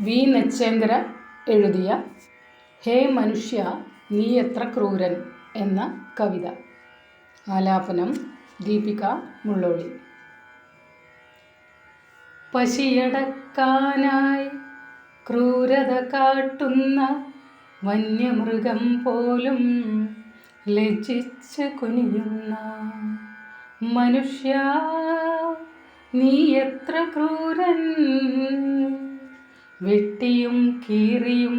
V. നച്ചേന്ദ്ര എഴുതിയ ഹേ മനുഷ്യ നീ എത്ര ക്രൂരൻ എന്ന കവിത. ആലാപനം ദീപിക മുള്ളോളി. പശിയടക്കാനായി ക്രൂരത കാട്ടുന്ന വന്യമൃഗം പോലും ലജ്ജിച്ച് കുനിയുന്ന മനുഷ്യ നീ എത്ര ക്രൂരൻ വെട്ടിയും കീറിയും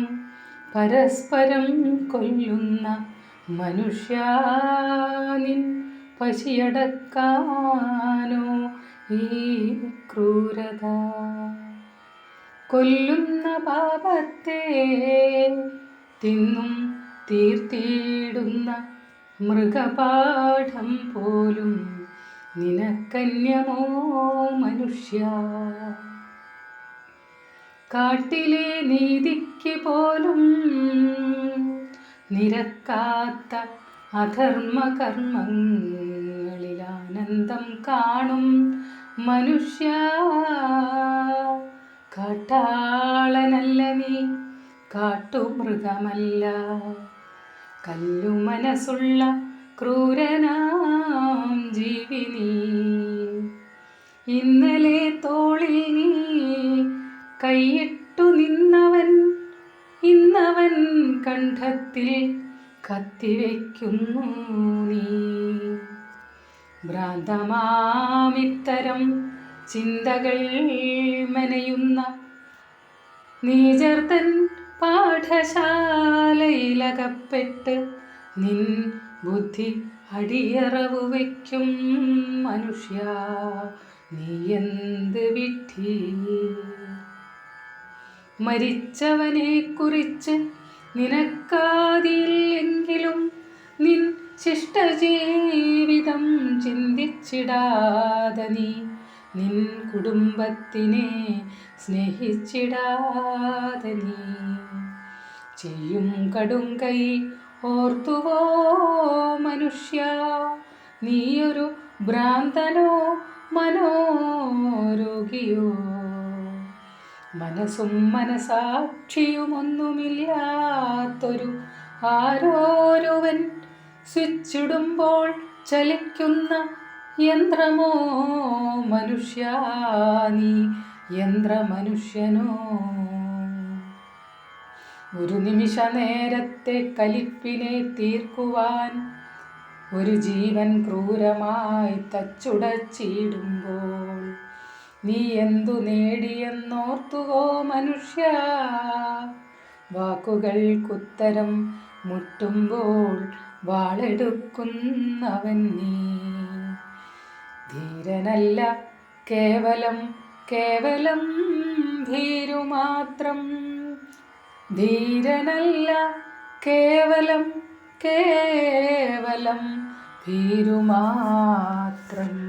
പരസ്പരം കൊല്ലുന്ന മനുഷ്യാനിൻ പശിയടക്കാനോ ഈ ക്രൂരത. കൊല്ലുന്ന പാപത്തെ തിന്നും തീർത്തിയിടുന്ന മൃഗപാഠം പോലും നിനക്കന്യമോ മനുഷ്യ? കാട്ടിലെ നീതിക്ക് പോലും നിരക്കാത്ത അധർമ്മ കർമ്മങ്ങളിൽ ആനന്ദം കാണും മനുഷ്യ. കാട്ടാളനല്ല നീ കാട്ടുമൃഗമല്ല. കല്ലു മനസ്സുള്ള ക്രൂരനാം ജീവി നീ. ഇന്നലെ തോളിൽ നീ കൈയിട്ടു നിന്നവൻ ഇന്നവൻ കണ്ഠത്തിൽ കത്തിവെക്കുന്നു നീ. ഭ്രാന്തമാമിത്തരം ചിന്തകൾ മെനയുന്ന നീചർത്തൻ പാഠശാലയിലകപ്പെട്ട് നിൻ ബുദ്ധി അടിയറവു വയ്ക്കും മനുഷ്യ. നീ എന്ത് വിട്ടി മരിച്ചവനെ കുറിച്ച് നിനക്കാതില്ലെങ്കിലും നിൻ ശിഷ്ടജീവിതം ചിന്തിച്ചിടാതെ നീ നിൻ കുടുംബത്തിനെ സ്നേഹിച്ചിടാതെ നീ ചെയ്യും കടും കൈ ഓർത്തുവോ മനുഷ്യ? നീയൊരു ഭ്രാന്തനോ മനോരോഗിയോ? മനസ്സും മനസാക്ഷിയുമൊന്നുമില്ലാത്തൊരു ആരോരുവൻ സ്വിച്ചിടുമ്പോൾ ചലിക്കുന്ന യന്ത്രമോ മനുഷ്യ നീ യന്ത്രമനുഷ്യനോ? ഒരു നിമിഷ നേരത്തെ കലിപ്പിനെ തീർക്കുവാൻ ഒരു ജീവൻ ക്രൂരമായി തച്ചുടച്ചിടുമ്പോൾ നീ എന്തു നേടിയെന്നോർത്തുവോ മനുഷ്യ? വാക്കുകൾക്കുത്തരം മുട്ടുമ്പോൾ വാളെടുക്കുന്നവൻ നീ. ധീരനല്ല കേവലം കേവലം ധീരുമാത്രം ധീരനല്ല കേവലം കേവലം ഭീരുമാത്രം.